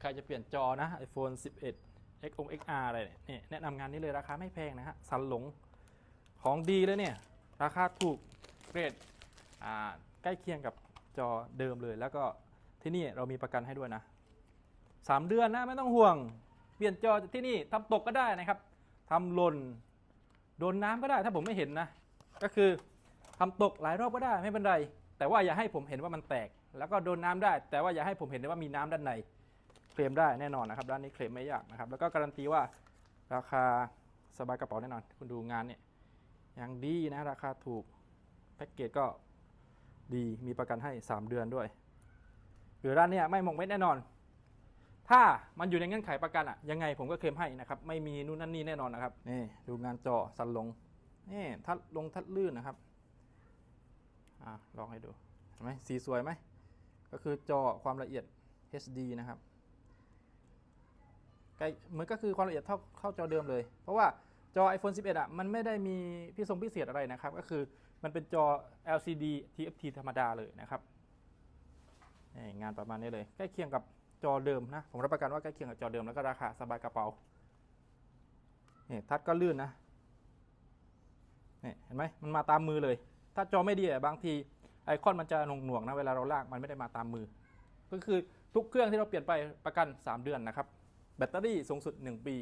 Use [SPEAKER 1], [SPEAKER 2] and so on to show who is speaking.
[SPEAKER 1] ใครจะเปลี่ยนจอนะ iPhone 11 X อง XR อะไรเนี่ยนี่แนะนำงานนี้เลยราคาไม่แพงนะฮะสันหลงของดีเลยเนี่ย ราคาถูกเกรดอ่าใกล้เคียงกับจอเดิมเลย แล้วก็ที่นี่เรามีประกันให้ด้วยนะ 3 เดือนนะไม่ต้องห่วง เปลี่ยนจอที่นี่ทำตกก็ได้นะครับทำหล่นโดนน้ำก็ได้ถ้าผมไม่เห็นนะ ก็คือทำตกหลายรอบก็ได้ไม่เป็นไร แต่ว่าอย่าให้ผมเห็นว่ามันแตก แล้วก็โดนน้ำได้ แต่ว่าอย่าให้ผมเห็นว่ามีน้ำด้านใน ลมได้แน่นอนนะครับ ด้านนี้เคลมไม่ยากนะครับ แล้วก็การันตีว่าราคาสบายกระเป๋าแน่นอน คุณดูงานเนี่ยยังดีนะราคาถูกแพ็กเกจก็ดีมีประกันให้ 3 เดือนด้วย หรือร้านเนี้ยไม่มองเม็ดแน่นอน ถ้ามันอยู่ในเงื่อนไขประกันอะยังไงผมก็เคลมให้นะครับไม่มีนู่นนั่นนี่แน่นอนนะครับนี่ดูงานจอสันลงนี่ทัดลงทัดลื่นนะครับอะลองให้ดูเห็นไหมสีสวยไหมก็คือจอความละเอียด HD นะครับ ใกล้เหมือนก็คือความละเอียดเท่าเท่าจอเดิมเลย เพราะว่าจอ iPhone 11 อะ มันไม่ได้มีพิเศษพิเศษอะไรนะครับ ก็คือมันเป็นจอ LCD TFT ธรรมดาเลยนะครับงานประมาณนี้เลย ใกล้เคียงกับจอเดิมนะ ผมรับประกันว่าใกล้เคียงกับจอเดิมแล้วก็ราคาสบายกระเป๋านี่ทัดก็ลื่นนะนี่เห็นไหมมันมาตามมือเลย ถ้าจอไม่ดีอะบางทีไอคอนมันจะหน่วงๆนะเวลาเราลากมันไม่ได้มาตามมือ ก็คือทุกเครื่องที่เราเปลี่ยนไปประกัน 3 เดือนนะครับ แบตเตอรี่สูงสุด 1 ปี